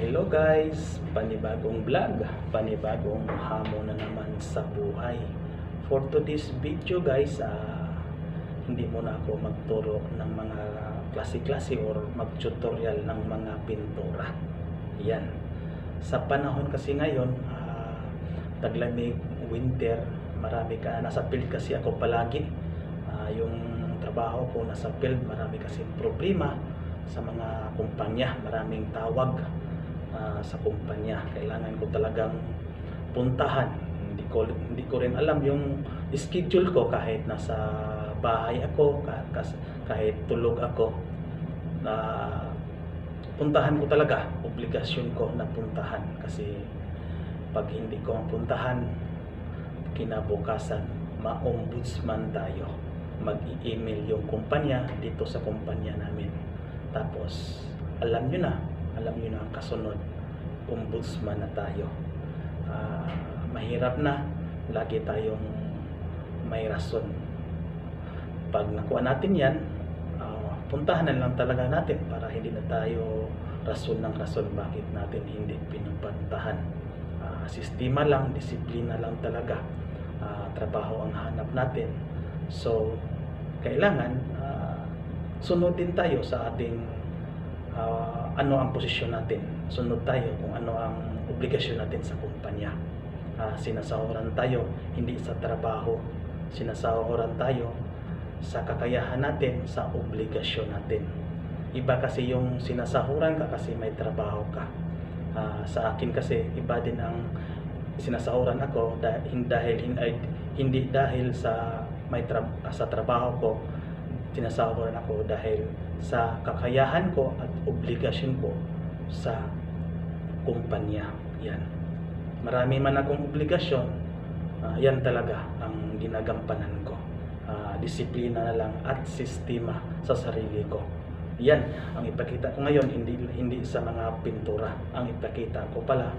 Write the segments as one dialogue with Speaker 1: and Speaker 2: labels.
Speaker 1: hello guys, panibagong vlog, panibagong hamon na naman sa buhay. For today's video guys, ah, hindi muna ako magturo ng mga klase-klase or mag-tutorial ng mga pintura. Yan. Sa panahon kasi ngayon, ah, taglamig, winter, marami ka, nasa field kasi ako palagi. Ah, yung trabaho ko nasa field, marami kasi problema sa mga kumpanya, maraming tawag ah, sa kumpanya. Kailangan ko talagang puntahan. Hindi ko hindi ko rin alam yung schedule ko kahit nasa bahay ako, kahit tulog ako. Na puntahan ko talaga, obligasyon ko na puntahan kasi pag hindi ko puntahan kinabukasan ma-ombudsman tayo mag-email yung kumpanya dito sa kumpanya namin tapos alam nyo na alam nyo na ang kasunod ombudsman na tayo. Ah, mahirap na. Lagi tayong may rason. Pag nakuha natin yan ah, puntahan na lang talaga natin para hindi na tayo rason ng rason bakit natin hindi pinupuntahan. Ah, sistema lang, disiplina lang talaga. Ah, trabaho ang hanap natin. So kailangan ah, sunod din tayo sa ating ah, ano ang posisyon natin. Sunod tayo kung ano ang obligasyon natin sa kumpanya. Ah, sinasahuran tayo hindi sa trabaho. Sinasahuran tayo sa kakayahan natin sa obligasyon natin. Iba kasi yung sinasahuran ka kasi may trabaho ka. Ah, sa akin kasi iba din ang sinasahuran ako dahil dahil hindi dahil sa may tra- sa trabaho ko sinasahuran ako dahil sa kakayahan ko at obligasyon ko sa kumpanya. Yan. Marami man akong obligasyon ah, yan talaga ang ginagampanan ko. Ah, disiplina na lang at sistema sa sarili ko. Yan ang ipakita ko ngayon hindi hindi sa mga pintura. Ang ipakita ko pala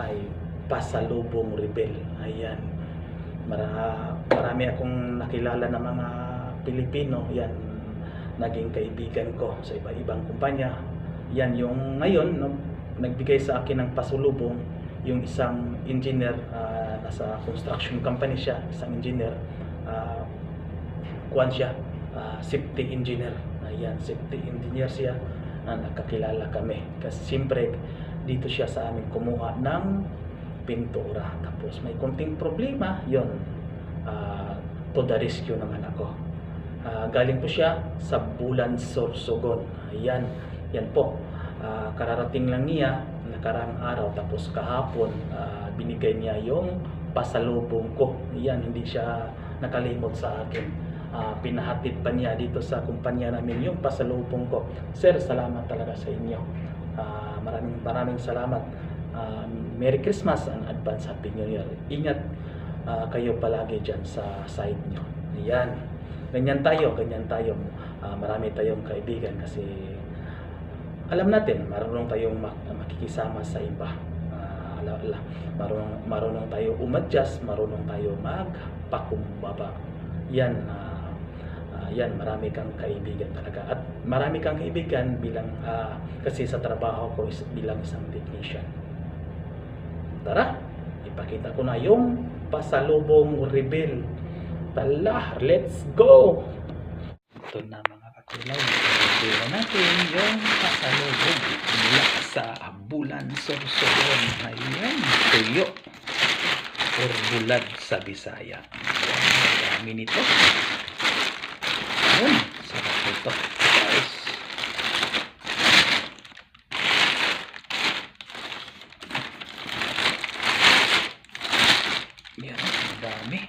Speaker 1: ay pasalubong rebel. Ayan. Mara, marami akong nakilala na mga Pilipino. Yan naging kaibigan ko sa iba-ibang kumpanya. Yan yung ngayon no, nagbigay sa akin ng pasulubong yung isang engineer ah, nasa construction company siya isang engineer ah, kuwan siya ah, safety engineer. Ayan safety engineer siya na nakakilala kami. Kasi siyempre dito siya sa amin kumuha ng pintura. Tapos may konting problema yon ah, to the rescue naman ako Ah, galing po siya sa Bulan Sorsogon ayan yan po. Ah, kararating lang niya nakarang araw tapos kahapon ah, binigay niya yung pasalubong ko. Yan hindi siya nakalimot sa akin. Ah, pinahatid pa niya dito sa kumpanya namin yung pasalubong ko. Sir salamat talaga sa inyo. Ah, maraming maraming salamat. Ah, Merry Christmas and advance Happy New Year. Ingat ah, kayo palagi dyan sa side nyo ayan ganyan tayo ganyan tayo. Ah, marami tayong kaibigan kasi alam natin marunong tayong mak- makikisama sa iba. Ah, ala, ala, marunong, marunong tayo umadjust marunong tayo magpakumbaba. Yan ah, ah, yan marami kang kaibigan talaga. At marami kang kaibigan bilang ah, kasi sa trabaho ko is bilang isang technician. Tara ipakita ko na yung pasalubong rebel tala let's go! Ito na mga kakulay ipakita natin yung pasalubong mula sa bulan sorsogon. Ayan tuyo. Or bulad sa Bisaya. Ayan, ang dami nito. Ayun, sarap nito. Guys Yan, ang dami.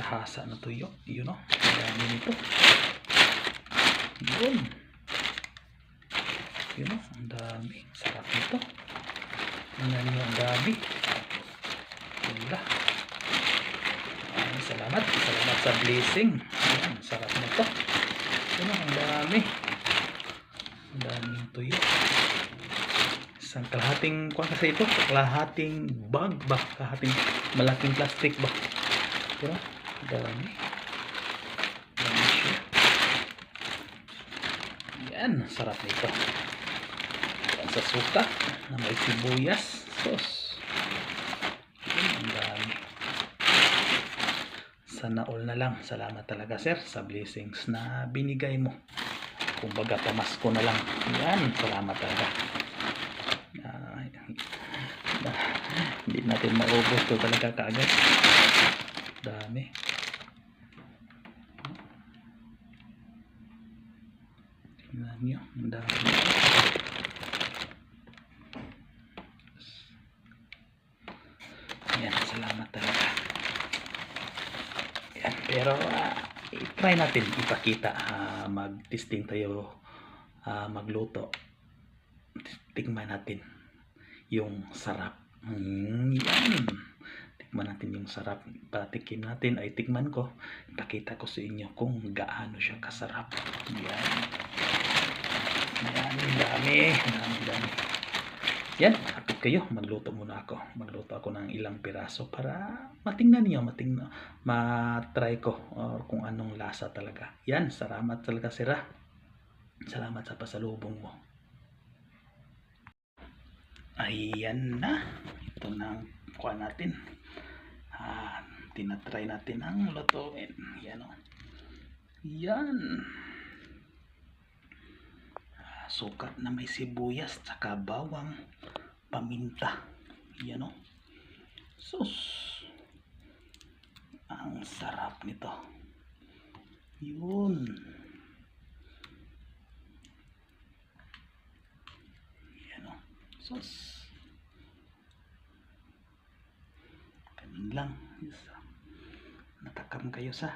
Speaker 1: Sa hasa na tuyo. Yun o, ang dami nito. Yun. Yun o, ang dami. Sarap nito. Tingnan nyo ang dami. Wala. Salamat. Salamat sa blessing. Ayan, sarap nito. Yun o, ang dami. Ang daming tuyo. Isang kalahating, kuha kasi ito, kalahating bag ba? Kalahating malaking plastic ba? Diba? Dami. Dami siya. Yan, sarap nito. Yan. sa suka na may sibuyas. Sos. Yun, ang dami. Sana all na lang. Salamat talaga sir sa blessings na binigay mo. Kumbaga pamasko na lang. Yan, salamat talaga. Ay, hindi natin maubos to talaga kaagad. Dami. Tingnan nyo, ang dami. Yan, salamat talaga. Yan, pero ah, i-try natin ipakita ah, mag-testing tayo ah, magluto. Tingnan natin yung sarap. Mm, yan. Tikman natin yung sarap. Patikim natin ay tikman ko. Ipakita ko sa inyo kung gaano siya kasarap. Yan. Yan, dami. Dami, dami. Yan, kapit kayo. Magluto muna ako. Magluto ako ng ilang piraso para matingnan niyo, matingnan, matry ko or kung anong lasa talaga. Yan, salamat talaga sira. Salamat sa pasalubong mo. Ayan na. Ito na ang kuha natin. Ah, tinatry natin ang lutuin. Yan o. Yan. Ah, Sukat na may sibuyas, tsaka bawang, paminta. Yan o. Sus. Ang sarap nito. Yun. Yan o. Sus. Ganun lang. Yes. Natakam kayo sa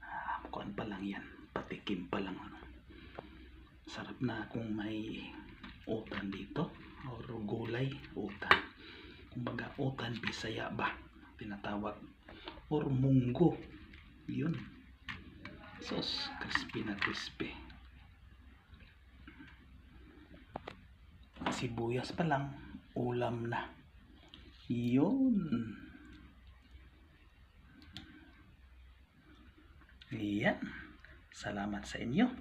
Speaker 1: ah, kuan pa lang yan. Patikim pa lang. Ano. Sarap na kung may utan dito. Or gulay, utan. Kumbaga utan, bisaya ba? Tinatawag. Or munggo. Yun. Sus, crispy na crispy. sibuyas pa lang, ulam na. Yun. Yan. Salamat sa inyo.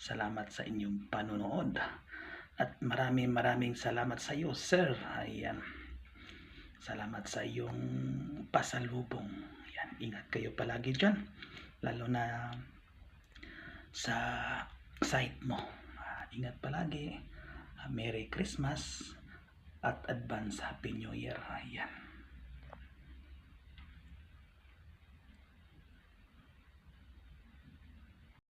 Speaker 1: Salamat sa inyong panonood. At maraming maraming salamat sa iyo, sir. Ayan. Salamat sa iyong pasalubong. Yan. Ingat kayo palagi dyan. Lalo na sa site mo. Ah, Ingat palagi. Ah, Merry Christmas at advance Happy New Year. Ayan.